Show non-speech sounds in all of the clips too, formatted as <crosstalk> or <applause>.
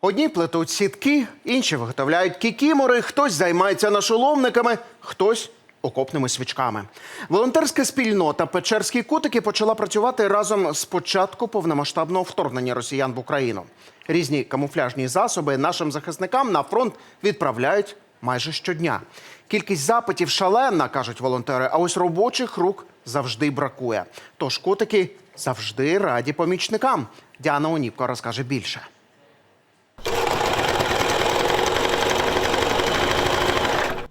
Одні плетуть сітки, інші виготовляють кікімори, хтось займається нашоломниками, хтось окопними свічками. Волонтерська спільнота Печерські кутики почала працювати разом з початку повномасштабного вторгнення росіян в Україну. Різні камуфляжні засоби нашим захисникам на фронт відправляють майже щодня. Кількість запитів шалена, кажуть волонтери, а ось робочих рук завжди бракує. Тож котики завжди раді помічникам. Діана Оніпко розкаже більше.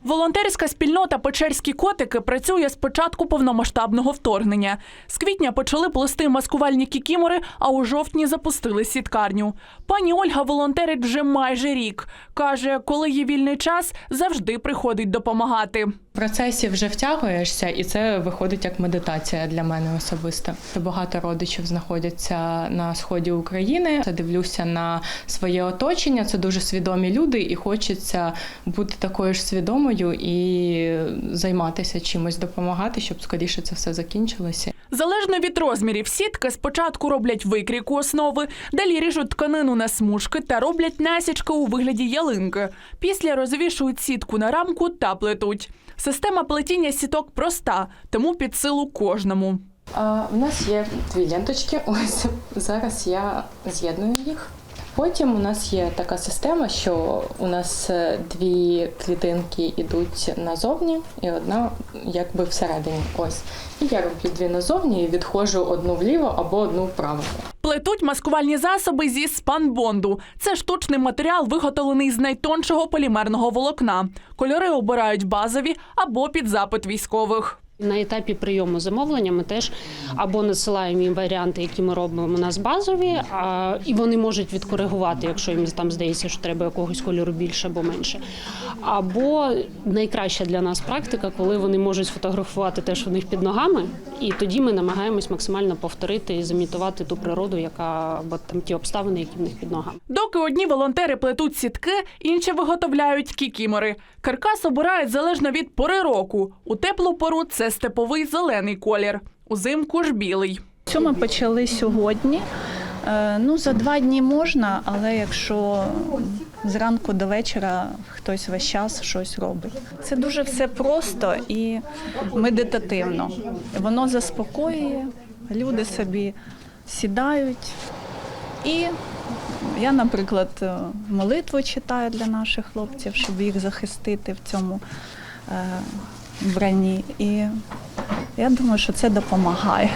Волонтерська спільнота Печерські котики працює з початку повномасштабного вторгнення. З квітня почали плести маскувальні кікімори, а у жовтні запустили сіткарню. Пані Ольга волонтерить вже майже рік. Каже, коли є вільний час, завжди приходить допомагати. В процесі вже втягуєшся, і це виходить як медитація для мене особисто. Багато родичів знаходяться на сході України. Я дивлюся на своє оточення. Це дуже свідомі люди, і хочеться бути такою ж свідомою і займатися чимось, допомагати, щоб скоріше це все закінчилося. Залежно від розмірів сітки, спочатку роблять викрійку основи, далі ріжуть тканину на смужки та роблять насічки у вигляді ялинки. Після розвішують сітку на рамку та плетуть. Система плетіння сіток проста, тому під силу кожному. У нас є дві ленточки. Ось зараз я з'єдную їх. Потім у нас є така система, що у нас е, дві клітинки йдуть назовні, і одна якби всередині. Ось. І я роблю дві назовні і відходжу одну вліво або одну вправо. Плетуть маскувальні засоби зі спанбонду. Це штучний матеріал, виготовлений з найтоншого полімерного волокна. Кольори обирають базові або під запит військових. На етапі прийому замовлення ми теж або надсилаємо їм варіанти, які ми робимо у нас базові, а, і вони можуть відкоригувати, якщо їм там здається, що треба якогось кольору більше або менше. Або найкраща для нас практика, коли вони можуть сфотографувати те, що в них під ногами, і тоді ми намагаємось максимально повторити і замітувати ту природу, яка або там ті обставини, які в них під ногами. Доки одні волонтери плетуть сітки, інші виготовляють кікімори. Каркас обирають залежно від пори року. У теплу пору це степовий зелений колір, узимку ж білий. Що ми почали сьогодні? Е, Ну, за два дні можна, але якщо зранку до вечора хтось весь час щось робить. Це дуже все просто і медитативно. Воно заспокоює, люди собі сідають. І я, наприклад, е, молитву читаю для наших хлопців, щоб їх захистити в цьому е, вбранні. І я думаю, що це допомагає.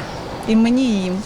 І мені і їм.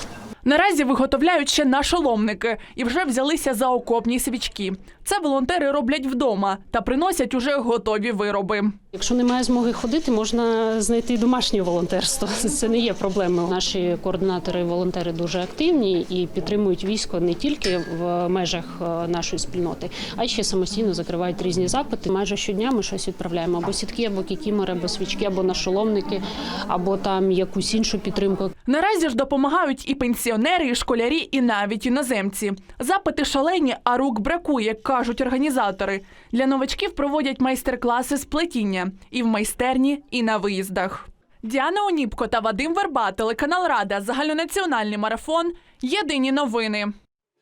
Наразі виготовляють ще нашоломники і вже взялися за окопні свічки. Це волонтери роблять вдома та приносять уже готові вироби. Якщо немає змоги ходити, можна знайти домашнє волонтерство. <laughs> Це не є проблемою. Наші координатори волонтери дуже активні і підтримують військо не тільки в межах е, нашої спільноти, а й ще самостійно закривають різні запити. Майже щодня ми щось відправляємо або сітки, або кікімори, або свічки, або нашоломники, або там якусь іншу підтримку. Наразі ж допомагають і пенсіонери, і школярі, і навіть іноземці. Запити шалені, а рук бракує, кажуть організатори. Для новачків проводять майстер-класи з плетіння і в майстерні, і на виїздах. Діана Оніпко та Вадим Верба, телеканал Рада, загальнонаціональний марафон. Єдині новини.